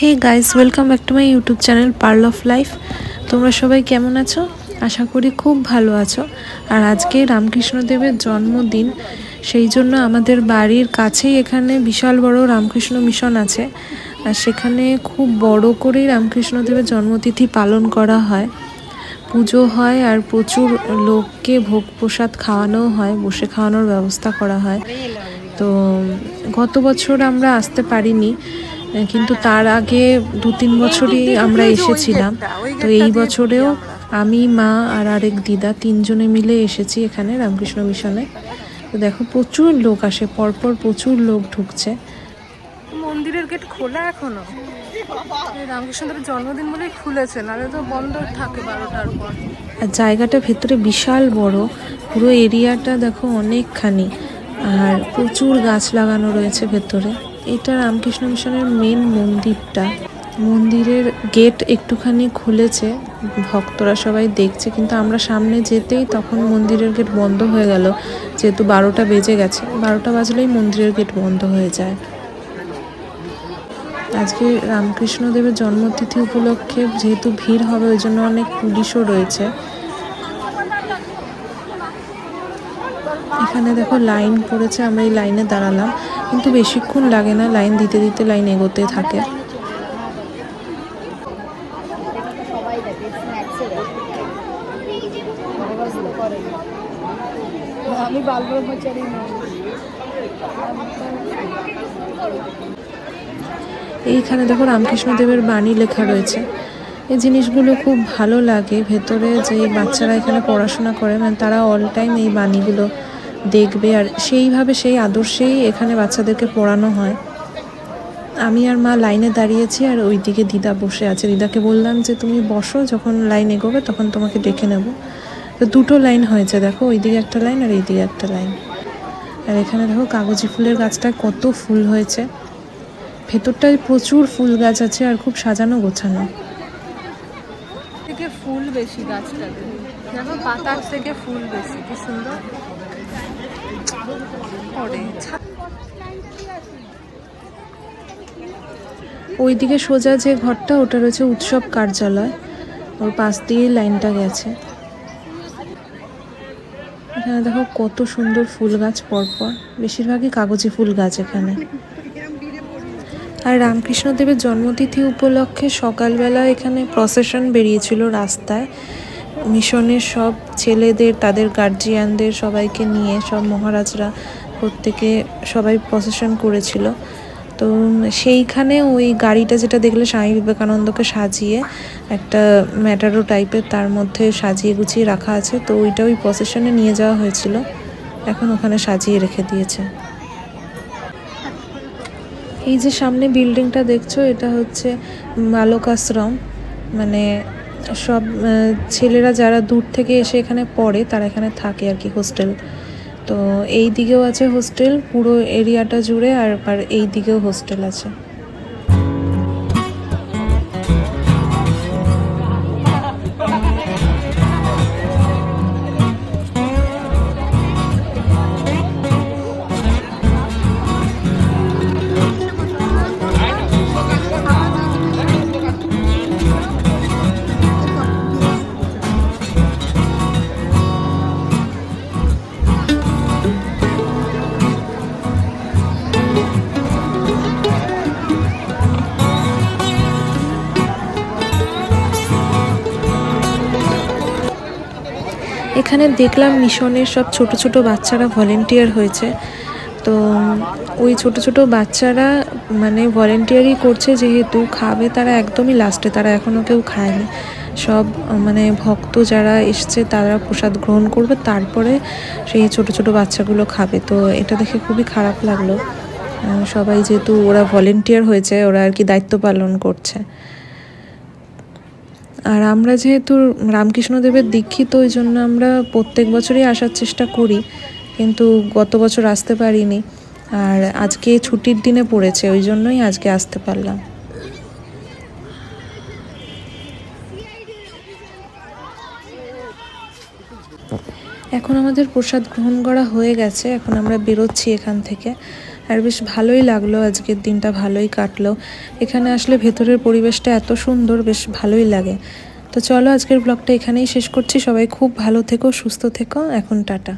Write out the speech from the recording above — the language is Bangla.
Hey guys welcome back to my YouTube channel pearl of life তোমরা সবাই কেমন আছো? আশা করি খুব ভালো আছো। আর আজকে রামকৃষ্ণদেবের জন্মদিন, সেই জন্য আমাদের বাড়ির কাছেই এখানে বিশাল বড় রামকৃষ্ণ মিশন আছে। আর সেখানে খুব বড় করেই রামকৃষ্ণদেবের জন্মতিথি পালন করা হয়। পুজো হয় আর প্রচুর লোককে ভোগ প্রসাদ খাওয়ানো হয়, বসে খাওয়ানোর ব্যবস্থা করা হয়। তো গত বছর আমরা আসতে পারিনি। কিন্তু তার আগে দু তিন বছরই আমরা এসেছিলাম। তো এই বছরেও আমি মা আর আরেক দিদা তিনজনে মিলে এসেছি এখানে রামকৃষ্ণ মিশনে। তো দেখো প্রচুর লোক আসে পরপর প্রচুর লোক ঢুকছে। মন্দিরের গেট খোলা এখনও? এই রামকৃষ্ণদেবের জন্মদিন বলেই খুলেছে নাহলে তো বন্ধ থাকে বারোটার পর আর জায়গাটা ভেতরে বিশাল বড় পুরো এরিয়াটা দেখো অনেকখানি। আর প্রচুর গাছ লাগানো রয়েছে ভেতরে। এটা রামকৃষ্ণ মিশনের মেন মন্দিরটা। মন্দিরের গেট একটুখানি খুলেছে, ভক্তরা সবাই দেখছে, কিন্তু আমরা সামনে যেতেই তখন মন্দিরের গেট বন্ধ হয়ে গেল। যেহেতু বারোটা বেজে গেছে, বারোটা বাজলেই মন্দিরের গেট বন্ধ হয়ে যায়। আজকে রামকৃষ্ণদেবের জন্মতিথি উপলক্ষে যেহেতু ভিড় হবে, ওই জন্য অনেক পুলিশও রয়েছে। এখানে দেখো লাইন পড়েছে আমরা এই লাইনে দাঁড়ালাম। কিন্তু বেশিক্ষণ লাগে না লাইন দিতে দিতে লাইন এগোতে থাকে। আমি বাল ব্রহ্মচারী এইখানে দেখো রামকৃষ্ণদেবের বাণী লেখা রয়েছে। এই জিনিসগুলো খুব ভালো লাগে। ভেতরে যে বাচ্চারা এখানে পড়াশোনা করে মানে তারা অল টাইম এই বাণীগুলো দেখবে আর সেইভাবে সেই আদর্শেই এখানে বাচ্চাদেরকে পড়ানো হয়। আমি আর মা লাইনে দাঁড়িয়েছি আর ওইদিকে দিদা বসে আছে। দিদাকে বললাম যে, তুমি বসো, যখন লাইন এগোবে তখন তোমাকে ডেকে নেব। তো দুটো লাইন হয়েছে, দেখো, ওইদিকে একটা লাইন আর এইদিকে একটা লাইন। আর এখানে দেখো কাগজি ফুলের গাছটায় কত ফুল হয়েছে। ভেতরটায় প্রচুর ফুল গাছ আছে আর খুব সাজানো গোছানো। থেকে ফুল বেশি গাছটাতে। দেখো পাতার থেকে ফুল বেশি, কি সুন্দর। ওইদিকে সোজা যে ঘরটা, ওটা রয়েছে উৎসব কার্যালয়। ওর পাশ দিয়ে লাইনটা গেছে। এখানে দেখো কত সুন্দর ফুল গাছ পরপর। বেশিরভাগই কাগজি ফুল গাছ এখানে। আর রামকৃষ্ণদেবের জন্মতিথি উপলক্ষে সকালবেলা এখানে প্রসেশন বেরিয়েছিল রাস্তায়। মিশনের সব ছেলেদের, তাদের গার্জিয়ানদের সবাইকে নিয়ে সব মহারাজরা প্রত্যেকে সবাই প্রসেশন করেছিল। তো সেইখানে ওই গাড়িটা যেটা দেখলে স্বামী বিবেকানন্দকে সাজিয়ে একটা ম্যাটারো টাইপের তার মধ্যে সাজিয়ে গুছিয়ে রাখা আছে, তো ওইটা ওই প্রসেশনে নিয়ে যাওয়া হয়েছিল। এখন ওখানে সাজিয়ে রেখে দিয়েছে। এই যে সামনে বিল্ডিংটা দেখছ, এটা হচ্ছে বালক আশ্রম মানে সব ছেলেরা যারা দূর থেকে এসে এখানে পড়ে, তারা এখানে থাকে আর কি হোস্টেল। তো এই দিকেও আছে হোস্টেল, পুরো এরিয়াটা জুড়ে আর এই দিকেও হোস্টেল আছে। এখানে দেখলাম মিশনের সব ছোট ছোট বাচ্চারা ভলেন্টিয়ার হয়েছে। তো, ওই ছোট ছোট বাচ্চারা মানে ভলেন্টিয়ারই করছে, যেহেতু খাবে তারা একদমই লাস্টে তারা এখনও কেউ খায়নি। সব মানে ভক্ত যারা এসছে, তারা প্রসাদ গ্রহণ করবে, তারপরে সেই ছোট ছোট বাচ্চাগুলো খাবে। তো, এটা দেখে খুবই খারাপ লাগল। সবাই যেহেতু ওরা ভলেন্টিয়ার হয়েছে, ওরা আর কি দায়িত্ব পালন করছে। আর আমরা যেহেতু রামকৃষ্ণদেবের দীক্ষিত, ওই জন্য আমরা প্রত্যেক বছরই আসার চেষ্টা করি, কিন্তু গত বছর আসতে পারিনি। আর আজকে ছুটির দিনে পড়েছে, ওই জন্যই আজকে আসতে পারলাম। এখন আমাদের প্রসাদ গ্রহণ করা হয়ে গেছে, এখন আমরা বেরোচ্ছি এখান থেকে। আর বেশ ভালোই লাগল, আজকের দিনটা ভালোই কাটলো। এখানে আসলে ভেতরের পরিবেশটা এত সুন্দর, বেশ ভালোই লাগে। তো চলো আজকের ব্লগটা এখানেই শেষ করছি। সবাই খুব ভালো থেকো, সুস্থ থেকো। এখন টাটা।